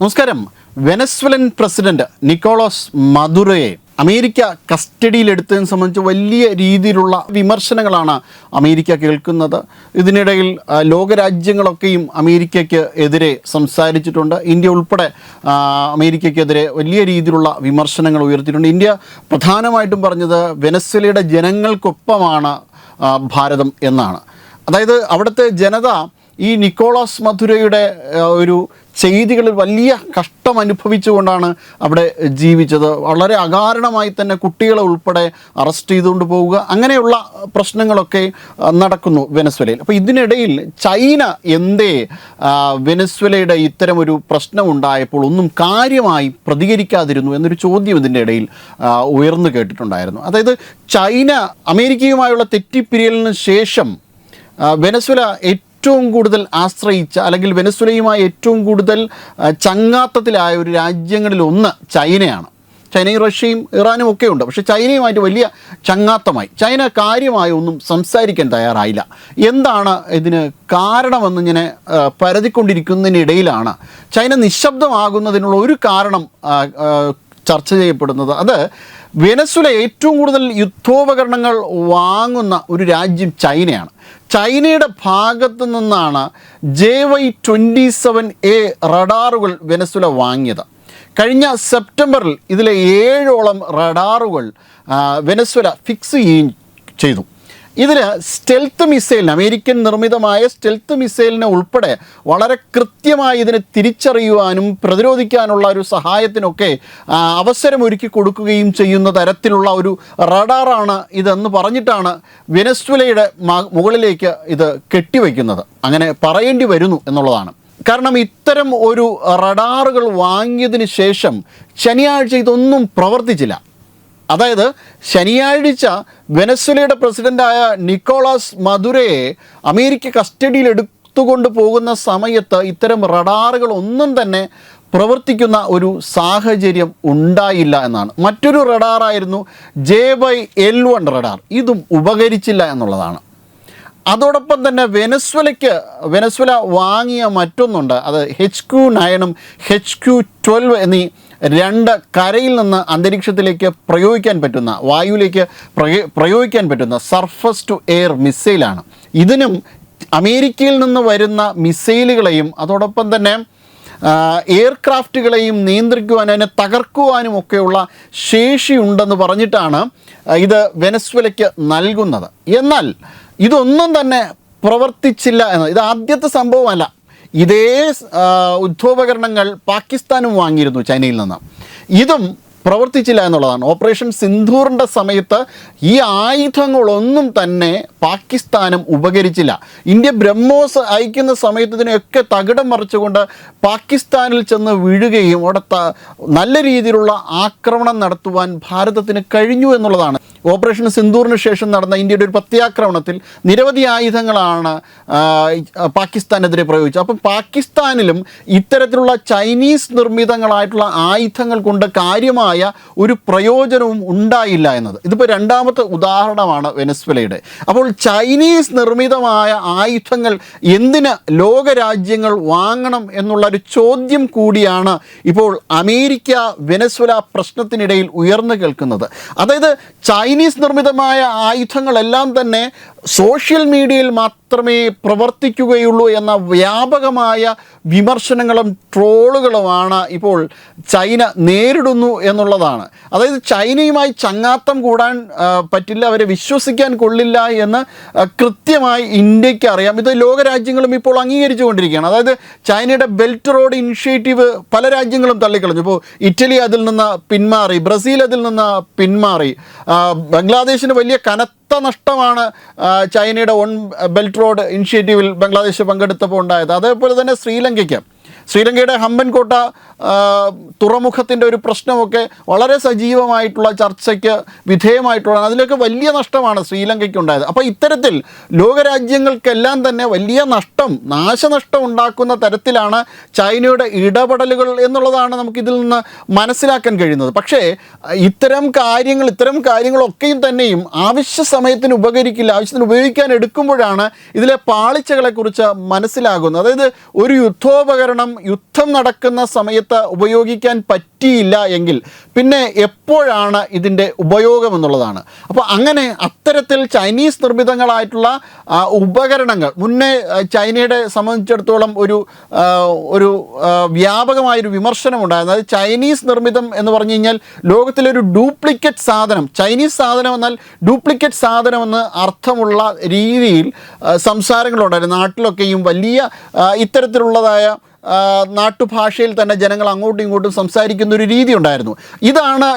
നമസ്കാരം. Venezuelan president Nicolas മധുരയെ America കസ്റ്റഡിയിലെടുത്തതിനെ സംബന്ധിച്ച് വലിയ രീതിയിലുള്ള വിമർശനങ്ങളാണ് അമേരിക്ക കേൾക്കുന്നത്. ഇതിനിടയിൽ ലോകരാജ്യങ്ങളൊക്കെയും അമേരിക്കയ്ക്ക് എതിരെ സംസാരിച്ചിട്ടുണ്ട്. ഇന്ത്യ ഉൾപ്പെടെ അമേരിക്കയ്ക്കെതിരെ വലിയ രീതിയിലുള്ള വിമർശനങ്ങൾ ഉയർത്തിയിട്ടുണ്ട്. ഇന്ത്യ പ്രധാനമായിട്ടും പറഞ്ഞത് വെനസ്വലയുടെ ജനങ്ങൾക്കൊപ്പമാണ് ഭാരതം എന്നാണ്. അതായത് അവിടുത്തെ ജനത ഈ നിക്കോളാസ് മധുരയുടെ ഒരു ചെയ്തികളിൽ വലിയ കഷ്ടം അനുഭവിച്ചുകൊണ്ടാണ് അവിടെ ജീവിച്ചത്. വളരെ അകാരണമായി തന്നെ കുട്ടികളെ ഉൾപ്പെടെ അറസ്റ്റ് ചെയ്തുകൊണ്ട് പോവുക. അങ്ങനെയുള്ള പ്രശ്നങ്ങളൊക്കെ നടക്കുന്നു വെനസ്വലയിൽ. അപ്പോൾ ഇതിനിടയിൽ ചൈന എന്തേ വെനസ്വലയുടെ ഇത്തരമൊരു പ്രശ്നമുണ്ടായപ്പോൾ ഒന്നും കാര്യമായി പ്രതികരിക്കാതിരുന്നു എന്നൊരു ചോദ്യം ഇതിന്റെ ഇടയിൽ ഉയർന്നു കേട്ടിട്ടുണ്ടായിരുന്നു. അതായത് ചൈന അമേരിക്കയുമായുള്ള തെറ്റിപ്പിരിയലിന് ശേഷം വെനസ്വല ഏറ്റവും കൂടുതൽ ആശ്രയിച്ച അല്ലെങ്കിൽ വെനസ്വലയുമായി ഏറ്റവും കൂടുതൽ ചങ്ങാത്തത്തിലായ ഒരു രാജ്യങ്ങളിൽ ഒന്ന് ചൈനയാണ്. ചൈനയും റഷ്യയും ഇറാനും ഒക്കെ ഉണ്ട്. പക്ഷേ ചൈനയുമായിട്ട് വലിയ ചങ്ങാത്തമായി. ചൈന കാര്യമായി ഒന്നും സംസാരിക്കാൻ തയ്യാറായില്ല. എന്താണ് ഇതിന് കാരണമെന്ന് ഇങ്ങനെ പരതിക്കൊണ്ടിരിക്കുന്നതിനിടയിലാണ്. ചൈന നിശബ്ദമാകുന്നതിനുള്ള ഒരു കാരണം ചർച്ച ചെയ്യപ്പെടുന്നത്. അത് വെനസ്വല ഏറ്റവും കൂടുതൽ യുദ്ധോപകരണങ്ങൾ വാങ്ങുന്ന ഒരു രാജ്യം ചൈനയാണ്. ചൈനയുടെ ഭാഗത്തു നിന്നാണ് J Y twenty seven A റഡാറുകൾ Venezuela വാങ്ങിയത്. കഴിഞ്ഞ സെപ്റ്റംബറിൽ ഇതിലെ ഏഴോളം റഡാറുകൾ വെനസ്വല ഫിക്സ് ചെയ്യുകയും ചെയ്തു. ഇതിൽ സ്റ്റെൽത്ത് മിസൈലിന് അമേരിക്കൻ നിർമ്മിതമായ സ്റ്റെൽത്ത് മിസൈലിനെ ഉൾപ്പെടെ വളരെ കൃത്യമായി ഇതിനെ തിരിച്ചറിയുവാനും പ്രതിരോധിക്കാനുള്ള ഒരു സഹായത്തിനൊക്കെ അവസരം അവസരമൊരുക്കി കൊടുക്കുകയും ചെയ്യുന്ന തരത്തിലുള്ള ഒരു റഡാറാണ് ഇതെന്ന് പറഞ്ഞിട്ടാണ് വെനസ്വലയുടെ മുകളിലേക്ക് ഇത് കെട്ടിവയ്ക്കുന്നത് അങ്ങനെ പറയേണ്ടി വരുന്നു എന്നുള്ളതാണ്. കാരണം ഇത്തരം ഒരു റഡാറുകൾ വാങ്ങിയതിന് ശേഷം ശനിയാഴ്ച ഇതൊന്നും പ്രവർത്തിച്ചില്ല. അതായത് ശനിയാഴ്ച വെനസ്വലയുടെ പ്രസിഡന്റായ നിക്കോളാസ് മധുരയെ അമേരിക്ക കസ്റ്റഡിയിൽ എടുത്തുകൊണ്ട് പോകുന്ന സമയത്ത് ഇത്തരം റഡാറുകൾ ഒന്നും തന്നെ പ്രവർത്തിക്കുന്ന ഒരു സാഹചര്യം ഉണ്ടായില്ല എന്നാണ്. മറ്റൊരു റഡാറായിരുന്നു J Y L one radar. ഇതും ഉപകരിച്ചില്ല എന്നുള്ളതാണ്. അതോടൊപ്പം തന്നെ വെനസ്വലയ്ക്ക് വെനസ്വല വാങ്ങിയ മറ്റൊന്നുണ്ട്. അത് എച്ച് ക്യു നയനും എച്ച് ക്യു ട്വൽവ് എന്നീ രണ്ട് കരയിൽ നിന്ന് അന്തരീക്ഷത്തിലേക്ക് പ്രയോഗിക്കാൻ പറ്റുന്ന വായുവിലേക്ക് പ്രയോഗിക്കാൻ പറ്റുന്ന സർഫസ് ടു എയർ മിസൈലാണ് ഇതിനും അമേരിക്കയിൽ നിന്ന് വരുന്ന മിസൈലുകളെയും അതോടൊപ്പം തന്നെ എയർക്രാഫ്റ്റുകളെയും നിയന്ത്രിക്കുവാനും അതിനെ തകർക്കുവാനും ഒക്കെയുള്ള ശേഷിയുണ്ടെന്ന് പറഞ്ഞിട്ടാണ് ഇത് വെനസ്വലയ്ക്ക് നൽകുന്നത്. എന്നാൽ ഇതൊന്നും തന്നെ പ്രവർത്തിച്ചില്ല എന്ന് ഇത് ആദ്യത്തെ സംഭവമല്ല. ഇതേ ഉദ്ധോപകരണങ്ങൾ പാകിസ്ഥാനും വാങ്ങിയിരുന്നു ചൈനയിൽ നിന്ന്. ഇതും പ്രവർത്തിച്ചില്ല എന്നുള്ളതാണ്. ഓപ്പറേഷൻ സിന്ധൂറിന്റെ സമയത്ത് ഈ ആയുധങ്ങളൊന്നും തന്നെ പാകിസ്ഥാനും ഉപകരിച്ചില്ല. ഇന്ത്യ ബ്രഹ്മോസ് അയക്കുന്ന സമയത്ത് ഇതിനെയൊക്കെ തകിടം മറിച്ചുകൊണ്ട് പാകിസ്ഥാനിൽ ചെന്ന് വീഴുകയും അവിടെ നല്ല രീതിയിലുള്ള ആക്രമണം നടത്തുവാൻ ഭാരതത്തിന് കഴിഞ്ഞു എന്നുള്ളതാണ്. ഓപ്പറേഷൻ സിന്ധൂറിന് ശേഷം നടന്ന ഇന്ത്യയുടെ ഒരു പ്രത്യാക്രമണത്തിൽ നിരവധി ആയുധങ്ങളാണ് പാകിസ്ഥാനെതിരെ പ്രയോഗിച്ചത്. അപ്പം പാകിസ്ഥാനിലും ഇത്തരത്തിലുള്ള ചൈനീസ് നിർമ്മിതങ്ങളായിട്ടുള്ള ആയുധങ്ങൾ കൊണ്ട് കാര്യമായ ഒരു പ്രയോജനവും ഉണ്ടായില്ല എന്നത്. ഇതിപ്പോൾ രണ്ടാമത്തെ ഉദാഹരണമാണ് വെനസ്വലയുടെ. അപ്പോൾ ചൈനീസ് നിർമ്മിതമായ ആയുധങ്ങൾ എന്തിന് ലോകരാജ്യങ്ങൾ വാങ്ങണം എന്നുള്ള ഒരു ചോദ്യം കൂടിയാണ് ഇപ്പോൾ അമേരിക്ക വെനസ്വല പ്രശ്നത്തിനിടയിൽ ഉയർന്നു കേൾക്കുന്നത്. അതായത് ചൈനീസ് നിർമ്മിതമായ ആയുധങ്ങളെല്ലാം തന്നെ സോഷ്യൽ മീഡിയയിൽ മാത്രമേ പ്രവർത്തിക്കുകയുള്ളൂ എന്ന വ്യാപകമായ വിമർശനങ്ങളും ട്രോളുകളുമാണ് ഇപ്പോൾ ചൈന നേരിടുന്നു എന്നുള്ളതാണ്. അതായത് ചൈനയുമായി ചങ്ങാത്തം കൂടാൻ പറ്റില്ല അവരെ വിശ്വസിക്കാൻ കൊള്ളില്ല എന്ന് കൃത്യമായി ഇന്ത്യയ്ക്ക് അറിയാം. ഇത് ലോകരാജ്യങ്ങളും ഇപ്പോൾ അംഗീകരിച്ചു കൊണ്ടിരിക്കുകയാണ് അതായത് ചൈനയുടെ ബെൽറ്റ് റോഡ് ഇനിഷ്യേറ്റീവ് പല രാജ്യങ്ങളും തള്ളിക്കളഞ്ഞു. ഇപ്പോൾ ഇറ്റലി അതിൽ നിന്ന് പിന്മാറി ബ്രസീൽ അതിൽ നിന്ന് പിന്മാറി ബംഗ്ലാദേശിന് വലിയ കനത്ത നഷ്ടമാണ് ചൈനയുടെ ഒൺ ബെൽറ്റ് റോഡ് ഇനിഷ്യേറ്റീവിൽ ബംഗ്ലാദേശ് പങ്കെടുത്തപ്പോൾ ഉണ്ടായത്. അതേപോലെ തന്നെ ശ്രീലങ്കയ്ക്ക്. ശ്രീലങ്കയുടെ ഹമ്പൻകോട്ട തുറമുഖത്തിന്റെ ഒരു പ്രശ്നമൊക്കെ വളരെ സജീവമായിട്ടുള്ള ചർച്ചയ്ക്ക് വിധേയമായിട്ടുള്ള അതിലൊക്കെ വലിയ നഷ്ടമാണ് ശ്രീലങ്കയ്ക്ക് ഉണ്ടായത് അപ്പോൾ ഇത്തരത്തിൽ ലോകരാജ്യങ്ങൾക്കെല്ലാം തന്നെ വലിയ നഷ്ടം നാശനഷ്ടം ഉണ്ടാക്കുന്ന തരത്തിലാണ് ചൈനയുടെ ഇടപെടലുകൾ എന്നുള്ളതാണ് നമുക്കിതിൽ നിന്ന് മനസ്സിലാക്കാൻ കഴിയുന്നത്. പക്ഷേ ഇത്തരം കാര്യങ്ങൾ ഇത്തരം കാര്യങ്ങളൊക്കെയും തന്നെയും ആവശ്യ സമയത്തിന് ഉപകരിക്കില്ല ആവശ്യത്തിന് ഉപയോഗിക്കാൻ എടുക്കുമ്പോഴാണ് ഇതിലെ പാളിച്ചകളെക്കുറിച്ച് മനസ്സിലാകുന്നത്. അതായത് ഒരു യുദ്ധോപകരണം യുദ്ധം നടക്കുന്ന സമയത്ത് ഉപയോഗിക്കാൻ പറ്റിയില്ല എങ്കിൽ പിന്നെ എപ്പോഴാണ് ഇതിന്റെ ഉപയോഗം എന്നുള്ളതാണ്. അപ്പോൾ അങ്ങനെ അത്തരത്തിൽ ചൈനീസ് നിർമ്മിതങ്ങളായിട്ടുള്ള ഉപകരണങ്ങൾ മുന്നേ ചൈനയുടെ സംബന്ധിച്ചിടത്തോളം ഒരു ഒരു വ്യാപകമായൊരു വ്യാപകമായൊരു വിമർശനമുണ്ടായിരുന്നു അതായത് ചൈനീസ് നിർമ്മിതം എന്ന് പറഞ്ഞു കഴിഞ്ഞാൽ ലോകത്തിലൊരു ഡ്യൂപ്ലിക്കേറ്റ് സാധനം ചൈനീസ് സാധനം എന്നാൽ ഡ്യൂപ്ലിക്കേറ്റ് സാധനമെന്ന് അർത്ഥമുള്ള രീതിയിൽ സംസാരങ്ങളുണ്ടായിരുന്നു. നാട്ടിലൊക്കെയും വലിയ ഇത്തരത്തിലുള്ളതായ നാട്ടുഭാഷയിൽ തന്നെ ജനങ്ങൾ അങ്ങോട്ടും ഇങ്ങോട്ടും സംസാരിക്കുന്ന ഒരു രീതി ഉണ്ടായിരുന്നു. ഇതാണ്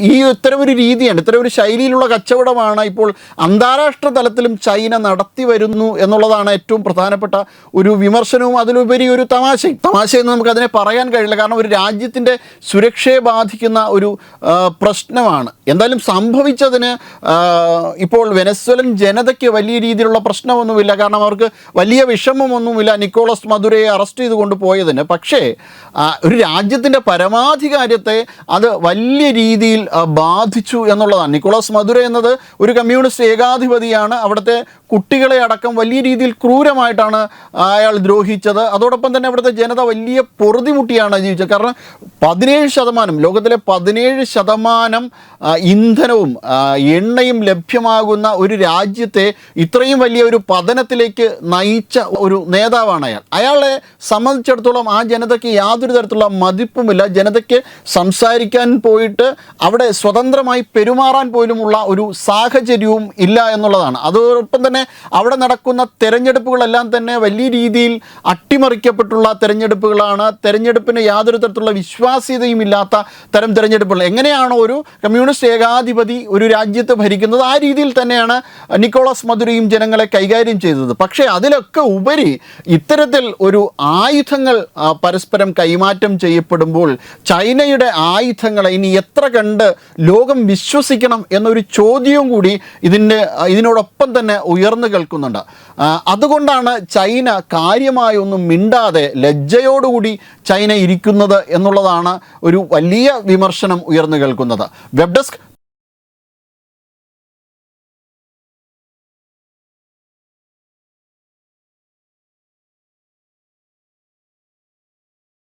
ഈ ഇത്തരം ഒരു രീതിയാണ് ഇത്തരം ഒരു ശൈലിയിലുള്ള കച്ചവടമാണ് ഇപ്പോൾ അന്താരാഷ്ട്ര തലത്തിലും ചൈന നടത്തി വരുന്നു എന്നുള്ളതാണ് ഏറ്റവും പ്രധാനപ്പെട്ട ഒരു വിമർശനവും അതിലുപരി ഒരു തമാശയും. തമാശയെന്ന് നമുക്ക് അതിനെ പറയാൻ കഴിയില്ല കാരണം ഒരു രാജ്യത്തിന്റെ സുരക്ഷയെ ബാധിക്കുന്ന ഒരു പ്രശ്നമാണ്. എന്തായാലും സംഭവിച്ചതിന് ഇപ്പോൾ വെനസ്വലൻ ജനതയ്ക്ക് വലിയ രീതിയിലുള്ള പ്രശ്നമൊന്നുമില്ല കാരണം അവർക്ക് വലിയ വിഷമമൊന്നുമില്ല നിക്കോളസ് മധുരയെ അറസ്റ്റ് ചെയ്ത് കൊണ്ടുപോയതിന് പക്ഷേ ഒരു രാജ്യത്തിന്റെ പരമാധികാരത്തെ അത് വലിയ രീതിയിൽ ബാധിച്ചു എന്നുള്ളതാണ്. നിക്കോളാസ് മധുര എന്നത് ഒരു കമ്മ്യൂണിസ്റ്റ് ഏകാധിപതിയാണ്. അവിടുത്തെ കുട്ടികളെ അടക്കം വലിയ രീതിയിൽ ക്രൂരമായിട്ടാണ് അയാൾ ദ്രോഹിച്ചത്. അതോടൊപ്പം തന്നെ അവിടുത്തെ ജനത വലിയ പൊറുതിമുട്ടിയാണ് ജീവിച്ചത്. കാരണം പതിനേഴ് ശതമാനം ലോകത്തിലെ പതിനേഴ് ശതമാനം ഇന്ധനവും എണ്ണയും ലഭ്യമാകുന്ന ഒരു രാജ്യത്തെ ഇത്രയും വലിയ ഒരു പതനത്തിലേക്ക് നയിച്ച ഒരു നേതാവാണ് അയാൾ. അയാളെ സംബന്ധിച്ചിടത്തോളം ആ ജനതയ്ക്ക് യാതൊരു തരത്തിലുള്ള മതിപ്പുമില്ല. ജനതയ്ക്ക് സംസാരിക്കാൻ പോയിട്ട് അവിടെ സ്വതന്ത്രമായി പെരുമാറാൻ പോലുമുള്ള ഒരു സാഹചര്യവും ഇല്ല എന്നുള്ളതാണ്. അതോടൊപ്പം തന്നെ അവിടെ നടക്കുന്ന തെരഞ്ഞെടുപ്പുകളെല്ലാം തന്നെ വലിയ രീതിയിൽ അട്ടിമറിക്കപ്പെട്ടുള്ള തെരഞ്ഞെടുപ്പുകളാണ്. തെരഞ്ഞെടുപ്പിന് യാതൊരു തരത്തിലുള്ള വിശ്വാസ്യതയും ഇല്ലാത്ത തരം തെരഞ്ഞെടുപ്പുകൾ. എങ്ങനെയാണോ ഒരു കമ്മ്യൂണിസ്റ്റ് ഏകാധിപതി ഒരു രാജ്യത്ത് ഭരിക്കുന്നത് ആ രീതിയിൽ തന്നെയാണ് നിക്കോളസ് മധുരയും ജനങ്ങളെ കൈകാര്യം ചെയ്തത്. പക്ഷേ അതിലൊക്കെ ഉപരി ഇത്തരത്തിൽ ഒരു ആയുധങ്ങൾ പരസ്പരം കൈമാറ്റം ചെയ്യപ്പെടുമ്പോൾ ചൈനയുടെ ആയുധങ്ങളെ ഇനി എത്ര കണ്ട് ലോകം വിശ്വസിക്കണം എന്നൊരു ചോദ്യവും കൂടി ഇതിന്റെ ഇതിനോടൊപ്പം തന്നെ ഉയർന്നു കേൾക്കുന്നുണ്ട്. അതുകൊണ്ടാണ് ചൈന കാര്യമായി ഒന്നും മിണ്ടാതെ ലജ്ജയോടുകൂടി ചൈന ഇരിക്കുന്നത് എന്നുള്ളതാണ് ഒരു വലിയ വിമർശനം ഉയർന്നു കേൾക്കുന്നത്. Web desk